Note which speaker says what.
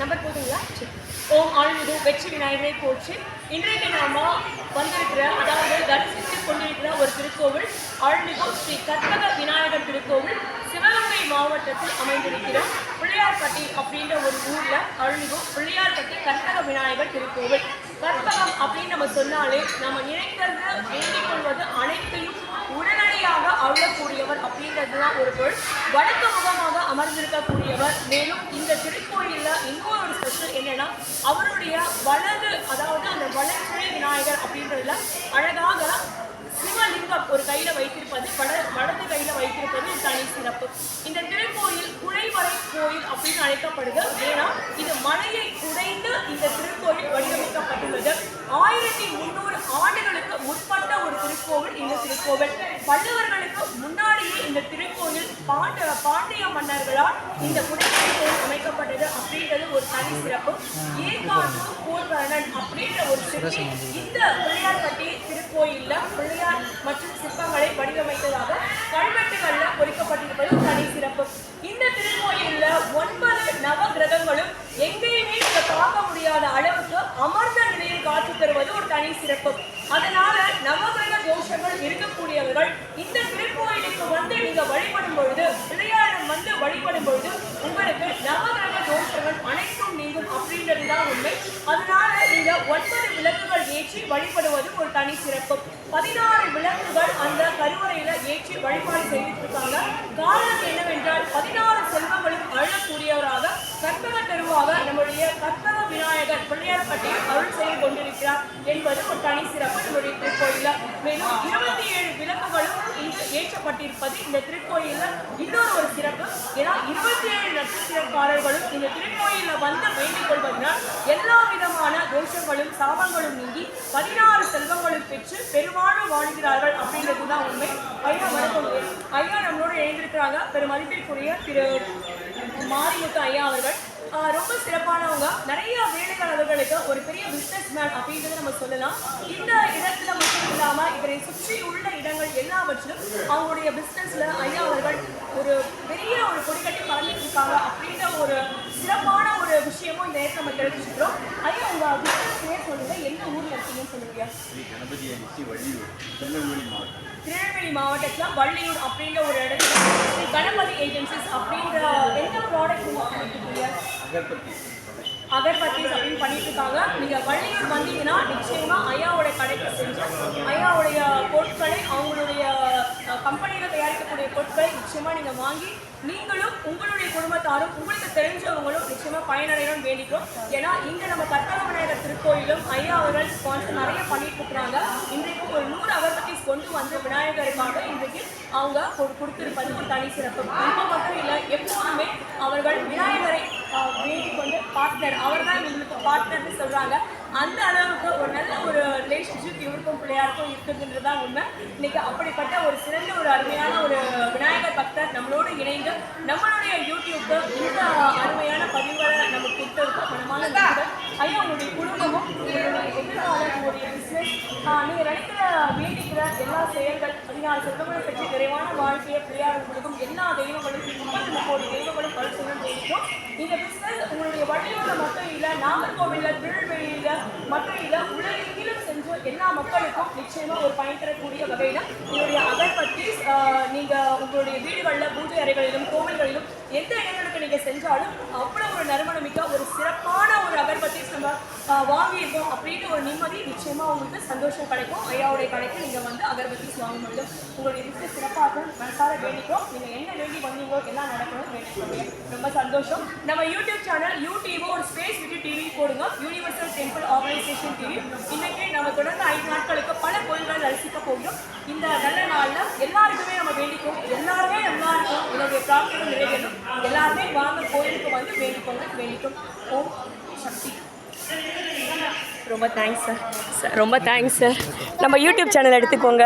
Speaker 1: Number போதுங்களா ஓம் ஆழ்மிகு வெற்றி விநாயகரை போற்றி. இன்றைக்கு நாம வந்திருக்கிற அதாவது தரிசித்துக் கொண்டிருக்கிற ஒரு திருக்கோவில் ஆழ்மிகு ஸ்ரீ கற்பக விநாயகர் திருக்கோவில் சிவகங்கை மாவட்டத்தில் அமைந்திருக்கிறோம். பிள்ளையார்பட்டி அப்படின்ற ஒரு ஊர்ல அருள்மிகு பிள்ளையார்பட்டி கற்பக விநாயகர் திருக்கோவில். கற்பகம் அப்படின்னு நம்ம சொன்னாலே நம்ம நினைக்கிறது வேண்டிக் கொள்வது அனைத்தையும் உடனடியாக அருளக்கூடியவர் அப்படின்றது தான் ஒரு பொருள். வடக்கு முகமாக அமர்ந்திருக்கக்கூடியவர். மேலும் இந்த திருக்கோயிலில் இன்னொரு ஒரு ஸ்பெஷல் என்னன்னா அவருடைய வலது அதாவது அந்த வளர்ச்சிறை விநாயகர் அப்படின்றதுல அழகாக சிவலிங்கம் ஒரு கையில வைத்திருப்பது வட வடது கையில வைத்திருப்பது ஒரு தனி சிறப்பு. இந்த திருக்கோயில் குடைவரை கோயில் அப்படின்னு அழைக்கப்படுது. ஏன்னா இது மலையை குடைந்து இந்த திருக்கோயில் வடிவமைக்கப்பட்டுள்ளது. ஆயிரத்தி முந்நூறு ஆண்டுகளுக்கு முற்பட்ட திருக்கோவில் இந்த திருக்கோவில். பல்லவர்களுக்கு முன்னாடியே இந்த திருக்கோவில் பாண்ட பாண்டிய மன்னர்களால் இந்த குடைவரை அமைக்கப்பட்டது அப்படின்றது ஒரு தனி சிறப்பு. ஏகாந்தூர் போர்வரணன் அப்படின்ற ஒரு சிற்பி இந்த பிள்ளையார்பட்டி திருக்கோயில்ல பிள்ளையார் மற்றும் சிற்பங்களை வடிவமைத்ததாக கல்வெட்டுகள்ல பொறிக்கப்பட்டிருப்பது தனி சிறப்பு. இந்த திருக்கோயில்ல ஒன்பது நவ கிரகங்களும் எங்கேயுமே நீங்க பார்க்க முடியாத அளவுக்கு அமர்ந்த நிலையில் காட்சி தருவது ஒரு தனி சிறப்பு. அதனால் நவகிரக தோஷங்கள் இருக்கக்கூடியவர்கள் இந்த திருக்கோயிலுக்கு வந்து நீங்க வழிபடும் பொழுது பிள்ளையாரம் வந்து வழிபடும் பொழுது உங்களுக்கு நவகிரக தோஷங்கள் அனைத்தும் நீங்கும் அப்படின்றது தான் உண்மை. அதனால நீங்க ஒன்பது விளக்குகள் ஏற்றி வழிபடுவது ஒரு தனி சிறப்பு. பதினாறு விளக்குகள் அந்த கருவறையில ஏற்றி வழிபாடு செய்துட்டு இருக்காங்க. காரணம் என்னவென்றால் பதினாறு செல்வங்களும் அழக்கூடியவராக கற்பக தெருவாக நம்முடைய கற்பக விநாயகர் பிள்ளையார்பட்டியில் அருள் செய்து கொண்டிருக்கிறார் என்பது ஒரு தனி சிறப்பு நம்முடைய திருக்கோயில மேலும் இருபத்தி ஏழு விளக்குகளும் பட்டிருப்பது இந்த திருக்கோயிலில் இன்னொரு ஒரு சிறப்பு. ஏன்னா இருபத்தி ஏழு நட்சத்திரக்காரர்களும் இந்த திருக்கோயிலில் வந்து வேண்டிக் கொள்வதனால் எல்லா விதமான தோஷங்களும் சாபங்களும் நீங்கி பதினாறு செல்வங்களும் பெற்று பெருவாழ்வு வாழ்கிறார்கள் அப்படின்றது தான் உண்மை. ஐயா வணக்கம். ஐயா நம்மளோட எழுந்திருக்கிறாங்க பெருமதிப்பிற்குரிய திரு மாரிமுத்து ஐயா அவர்கள். ரொம்ப சிறப்பானவங்க. நிறைய வேலைகள் அவர்களுக்கு ஒரு பெரிய பிஸ்னஸ் மேன் அப்படின்றத நம்ம சொல்லலாம். இந்த இடத்துல மட்டும் இல்லாம இதனை சுற்றி உள்ள இடங்கள் எல்லாவற்றிலும் அவங்களுடைய பிஸ்னஸ்ல ஐயா அவர்கள் ஒரு பெரிய ஒரு கொடிக்கட்டி பறந்துட்டு இருக்காங்க அப்படின்ற ஒரு சிறப்பான ஒரு விஷயமும் இந்த நேரத்தில் நம்ம தெரிவிச்சுக்கிறோம் ஐயா உங்க பிஸ்னஸ் பேர் சொல்லுங்க. எந்த ஊர்ல இருக்கீங்கன்னு சொல்லுங்க.
Speaker 2: திருநெல்வேலி
Speaker 1: மாவட்டத்துல வள்ளியூர் அப்படின்ற ஒரு இடத்துல கணபதி ஏஜென்சிஸ் அப்படின்ற எந்த ப்ராடக்ட் அகர்பத்திஸ் அப்படின்னு பண்ணிட்டு இருக்காங்க நீங்க வள்ளியூர் வந்தீங்கன்னா நிச்சயமா ஐயாவுடைய கடைக்கு செஞ்சு ஐயாவுடைய பொருட்களை அவங்க நிச்சயமாக நீங்கள் வாங்கி நீங்களும் உங்களுடைய குடும்பத்தாரும் உங்களுக்கு தெரிஞ்சவங்களும் நிச்சயமாக பயனடையணும்னு வேண்டிக்கிறோம். ஏன்னா இங்கே நம்ம கர்த்தக விநாயகர் திருக்கோயிலும் ஐயா அவர்கள் ஸ்பான்சர் நிறைய பண்ணிட்டு இருக்கிறாங்க இன்றைக்கு ஒரு நூறு அகர்பத்திஸ் கொண்டு வந்து விநாயகருக்காக இன்றைக்கு அவங்க கொடு- கொடுத்திருப்பது ஒரு தனி சிறப்பு. இப்போ மட்டும் இல்லை எப்போதுமே அவர்கள் விநாயகரை வேண்டிக் கொண்டு பார்ட்னர் அவர் தான் எங்களுக்கு பார்ட்னர்னு சொல்கிறாங்க அந்த அளவுக்கு ஒரு நல்ல ஒரு ரிலேஷன்ஷிப் இவருக்கும் பிள்ளையாருக்கும் இருக்குதுன்றது தான் உண்மை. இன்னைக்கு அப்படிப்பட்ட ஒரு சிறந்த ஒரு அருமையான ஒரு விநாயகர் பக்தர் நம்மளோடு இணைந்து நம்மளுடைய யூடியூப்க்கு இந்த அருமையான பதிவுகளை நமக்கு கொடுத்துருக்கோம். மனமான நன்றிகள் ஐயா உங்களுடைய குடும்பமும் உங்களுடைய பிஸ்னஸ் நீங்கள் நினைக்கிற வேண்டிக்கிற எல்லா செயல்கள் பதினாலு சொந்தங்களை பற்றி விரைவான வாழ்க்கையை பிள்ளையாளர்களுக்கும் எல்லா தெய்வங்களும் முப்பத்தி கோடி தெய்வங்களும் பரிசுகளும் தெரிவிக்கும் இந்த பிஸ்னஸ் உங்களுடைய வழியோட மட்டும் இல்லை நாகர்கோவிலில் திருநெல்வேலியில் மட்டும் இல்லை உலகெங்கிலும் சென்று எல்லா மக்களுக்கும் நிச்சயமா ஒரு பயன் தரக்கூடிய வகையில் என்னுடைய அகர்பத்தி நீங்கள் உங்களுடைய வீடுகளில் பூஜை அறைகளிலும் கோவில்களிலும் எந்த இடங்களுக்கு நீங்கள் செஞ்சாலும் அவ்வளோ ஒரு நறுமணமிக்க ஒரு சிறப்பான ஒரு அகர்பத்தி நம்ம வாங்கியிருக்கோம் அப்படின்னு ஒரு நிம்மதி நிச்சயமா உங்களுக்கு சந்தோஷம் கிடைக்கும். ஐயாவுடைய கடைக்கு நீங்கள் வந்து அகர்பத்திஸ் வாங்க முடியும் உங்களுடைய சிறப்பாக மனசார வேண்டிக்கும் நீங்கள் என்ன வேண்டி என்ன எல்லாம் நடக்கணும். ரொம்ப சந்தோஷம். நம்ம யூடியூப் சேனல் யூடியூபோ ஒரு ஸ்பேஸ் விட்டு டிவி போடுங்க. யூனிவர்சல் டெம்பிள் ஆர்கனைசேஷன் டிவி இன்னைக்கு நம்ம தொடர்ந்து ஐந்து நாட்களுக்கு பல கோயில்கள் தரிசிக்க போகிறோம். இந்த நல்ல நாளில் எல்லாருக்குமே நம்ம வேண்டிக்கும். எல்லாருமே நல்லா இருக்கும். என்னுடைய பிரார்த்தனை நிறைவேறும். எல்லாருமே வாங்க கோயிலுக்கு வந்து வேண்டிக்கோங்க வேண்டிக்கும். ஓம் சக்தி. ரொம்ப தேங்க்ஸ் சார் ரொம்ப தேங்க்ஸ் சார் நம்ம யூடியூப் சேனல் எடுத்துக்கோங்க.